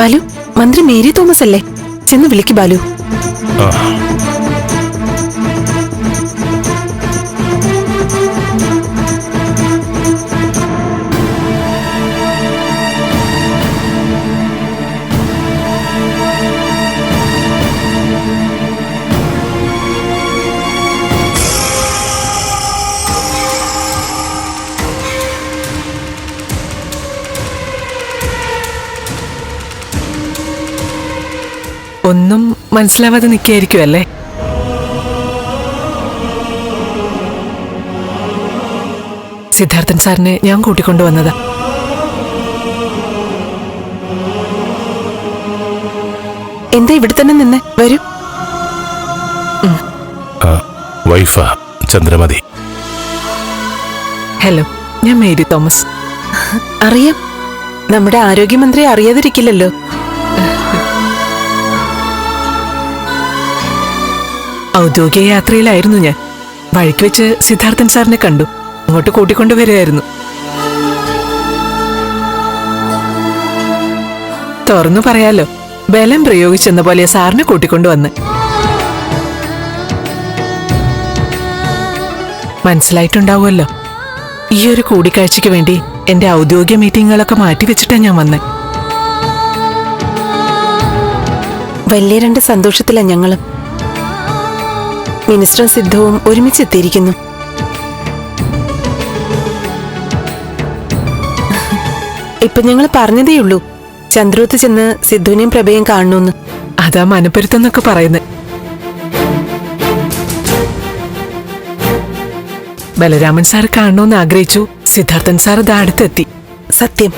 ബാലു മന്ത്രി Mary Thomas അല്ലേ ചെന്ന് വിളിക്ക് ബാലു. ഒന്നും മനസ്സിലാവാതെ നിൽക്കായിരിക്കും അല്ലേ? സിദ്ധാർത്ഥൻ സാറിനെ ഞാൻ കൂട്ടിക്കൊണ്ടുവന്നതാ എന്താ ഇവിടെ തന്നെ നിന്ന്? വരൂ. ആ, വൈഫാ ചന്ദ്രമതി. ഹലോ ഞാൻ മേരി തോമസ്. അറിയാം. നമ്മുടെ ആരോഗ്യമന്ത്രി അറിയാതിരിക്കില്ലല്ലോ. ഔദ്യോഗിക യാത്രയിലായിരുന്നു ഞാൻ. വഴിക്ക് വെച്ച് സിദ്ധാർത്ഥൻ സാറിനെ കണ്ടു. അങ്ങോട്ട് കൂട്ടിക്കൊണ്ടുവരികയായിരുന്നു. തുറന്നു പറയാലോ ബലം പ്രയോഗിച്ചെന്ന പോലെ സാറിനെ കൂട്ടിക്കൊണ്ടുവന്ന്. മനസ്സിലായിട്ടുണ്ടാവുമല്ലോ. ഈ ഒരു കൂടിക്കാഴ്ചയ്ക്ക് വേണ്ടി എന്റെ ഔദ്യോഗിക മീറ്റിങ്ങുകളൊക്കെ മാറ്റിവെച്ചിട്ടാ ഞാൻ വന്നേ. വലിയ രണ്ട് സന്തോഷത്തിലാ ഞങ്ങൾ. മിനിസ്റ്ററും സിദ്ധവും ഒരുമിച്ചെത്തിയിരിക്കുന്നു. ഇപ്പൊ ഞങ്ങൾ പറഞ്ഞതേയുള്ളൂ. ചന്ദ്രോത്ത് ചെന്ന് സിദ്ധുവിനെയും പ്രഭയും കാണണമെന്ന് അതാ മനപ്പരുത്തെന്നൊക്കെ പറയുന്നത് ബലരാമൻ സാർ കാണണമെന്ന് ആഗ്രഹിച്ചു. സിദ്ധാർത്ഥൻ സാർ ഇത് അടുത്തെത്തി. സത്യം.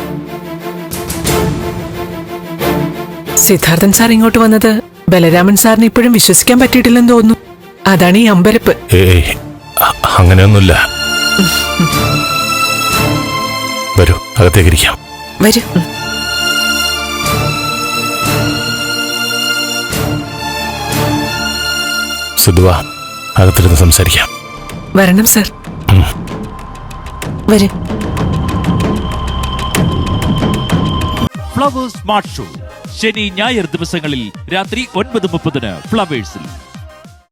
സിദ്ധാർത്ഥൻ സാർ ഇങ്ങോട്ട് വന്നത് ബലരാമൻ സാറിന് ഇപ്പോഴും വിശ്വസിക്കാൻ പറ്റിയിട്ടില്ലെന്ന് തോന്നുന്നു. അതാണ് ഈ അമ്പരപ്പ്. ഏയ് അങ്ങനെയൊന്നുമില്ല. വരൂ അകത്തേക്കിരിക്കാം. വരൂ. സിദ്ധുവ അകത്തിരുന്ന് സംസാരിക്കാം. വരണം സർ. വരൂ. Flowers smart show. ശനി ഞായർ ദിവസങ്ങളിൽ രാത്രി ഒൻപത് മുപ്പതിന് ഫ്ലവേഴ്സിൽ.